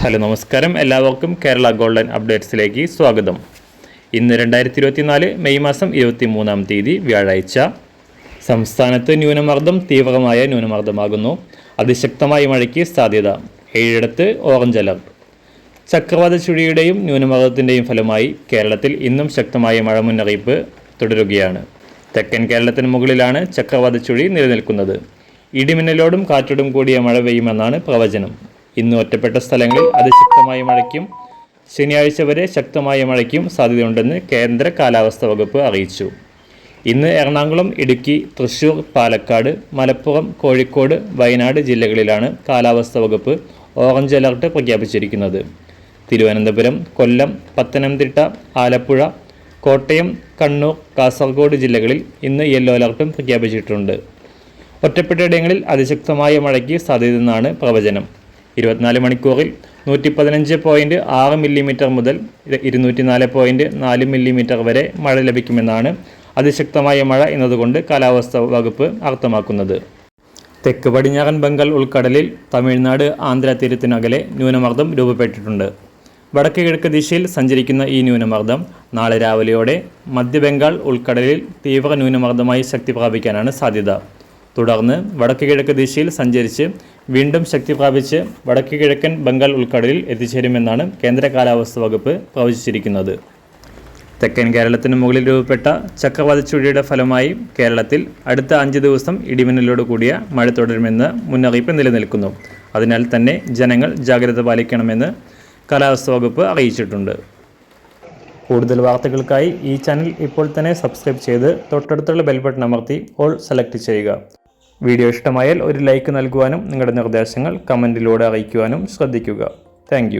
Hello നമസ്കാരം. എല്ലാവർക്കും Kerala golden അപ്ഡേറ്റ്സിലേക്ക് സ്വാഗതം. ഇന്ന് രണ്ടായിരത്തി ഇരുപത്തിനാല് മെയ് മാസം ഇരുപത്തി മൂന്നാം തീയതി വ്യാഴാഴ്ച. സംസ്ഥാനത്ത് ന്യൂനമർദ്ദം തീവ്രമായ ന്യൂനമർദ്ദമാകുന്നു. അതിശക്തമായ മഴയ്ക്ക് സാധ്യത. ഏഴിടത്ത് ഓറഞ്ച് അലർട്ട്. ചക്രവാത ചുഴിയുടെയും ന്യൂനമർദ്ദത്തിന്റെയും ഫലമായി കേരളത്തിൽ ഇന്നും ശക്തമായ മഴ മുന്നറിയിപ്പ് തുടരുകയാണ്. തെക്കൻ കേരളത്തിന് മുകളിലാണ് ചക്രവാത ചുഴി നിലനിൽക്കുന്നത്. ഇടിമിന്നലോടും കാറ്റോടും കൂടിയ മഴ പെയ്യുമെന്നാണ് പ്രവചനം. ഇന്ന് ഒറ്റപ്പെട്ട സ്ഥലങ്ങളിൽ അതിശക്തമായ മഴയ്ക്കും ശനിയാഴ്ച വരെ ശക്തമായ മഴയ്ക്കും സാധ്യതയുണ്ടെന്ന് കേന്ദ്ര കാലാവസ്ഥാ വകുപ്പ് അറിയിച്ചു. ഇന്ന് എറണാകുളം ഇടുക്കി തൃശൂർ പാലക്കാട് മലപ്പുറം കോഴിക്കോട് വയനാട് ജില്ലകളിലാണ് കാലാവസ്ഥാ വകുപ്പ് ഓറഞ്ച് അലർട്ട് പ്രഖ്യാപിച്ചിരിക്കുന്നത്. തിരുവനന്തപുരം കൊല്ലം പത്തനംതിട്ട ആലപ്പുഴ കോട്ടയം കണ്ണൂർ കാസർഗോഡ് ജില്ലകളിൽ ഇന്ന് യെല്ലോ അലർട്ടും പ്രഖ്യാപിച്ചിട്ടുണ്ട്. ഒറ്റപ്പെട്ടയിടങ്ങളിൽ അതിശക്തമായ മഴയ്ക്ക് സാധ്യതയെന്നാണ് പ്രവചനം. ഇരുപത്തിനാല് മണിക്കൂറിൽ നൂറ്റി പതിനഞ്ച് പോയിന്റ് ആറ് മില്ലിമീറ്റർ മുതൽ ഇരുന്നൂറ്റി നാല് പോയിന്റ് നാല് മില്ലിമീറ്റർ വരെ മഴ ലഭിക്കുമെന്നാണ് അതിശക്തമായ മഴ എന്നതുകൊണ്ട് കാലാവസ്ഥാ വകുപ്പ് അർത്ഥമാക്കുന്നത്. തെക്ക് പടിഞ്ഞാറൻ ബംഗാൾ ഉൾക്കടലിൽ തമിഴ്നാട് ആന്ധ്ര തീരത്തിനകലെ ന്യൂനമർദ്ദം രൂപപ്പെട്ടിട്ടുണ്ട്. വടക്ക് കിഴക്ക് ദിശയിൽ സഞ്ചരിക്കുന്ന ഈ ന്യൂനമർദ്ദം നാളെ രാവിലെയോടെ മധ്യബംഗാൾ ഉൾക്കടലിൽ തീവ്ര ന്യൂനമർദ്ദമായി ശക്തി പ്രാപിക്കാനാണ് സാധ്യത. തുടർന്ന് വടക്ക് കിഴക്ക് ദിശയിൽ സഞ്ചരിച്ച് വീണ്ടും ശക്തി പ്രാപിച്ച് വടക്ക് കിഴക്കൻ ബംഗാൾ ഉൾക്കടലിൽ എത്തിച്ചേരുമെന്നാണ് കേന്ദ്ര കാലാവസ്ഥാ വകുപ്പ് പ്രവചിച്ചിരിക്കുന്നത്. തെക്കൻ കേരളത്തിന് മുകളിൽ രൂപപ്പെട്ട ചക്രവാത ചുഴിയുടെ ഫലമായി കേരളത്തിൽ അടുത്ത അഞ്ച് ദിവസം ഇടിമിന്നലോട് കൂടിയ മഴ തുടരുമെന്ന് മുന്നറിയിപ്പ് നിലനിൽക്കുന്നു. അതിനാൽ തന്നെ ജനങ്ങൾ ജാഗ്രത പാലിക്കണമെന്ന് കാലാവസ്ഥാ വകുപ്പ് അറിയിച്ചിട്ടുണ്ട്. കൂടുതൽ വാർത്തകൾക്കായി ഈ ചാനൽ ഇപ്പോൾ തന്നെ സബ്സ്ക്രൈബ് ചെയ്ത് തൊട്ടടുത്തുള്ള ബെൽ ബട്ടൺ അമർത്തി ഓൾ സെലക്ട് ചെയ്യുക. വീഡിയോ ഇഷ്ടമായാൽ ഒരു ലൈക്ക് നൽകുവാനും നിങ്ങളുടെ നിർദ്ദേശങ്ങൾ കമന്റിലൂടെ അറിയിക്കുവാനും ശ്രദ്ധിക്കുക. താങ്ക്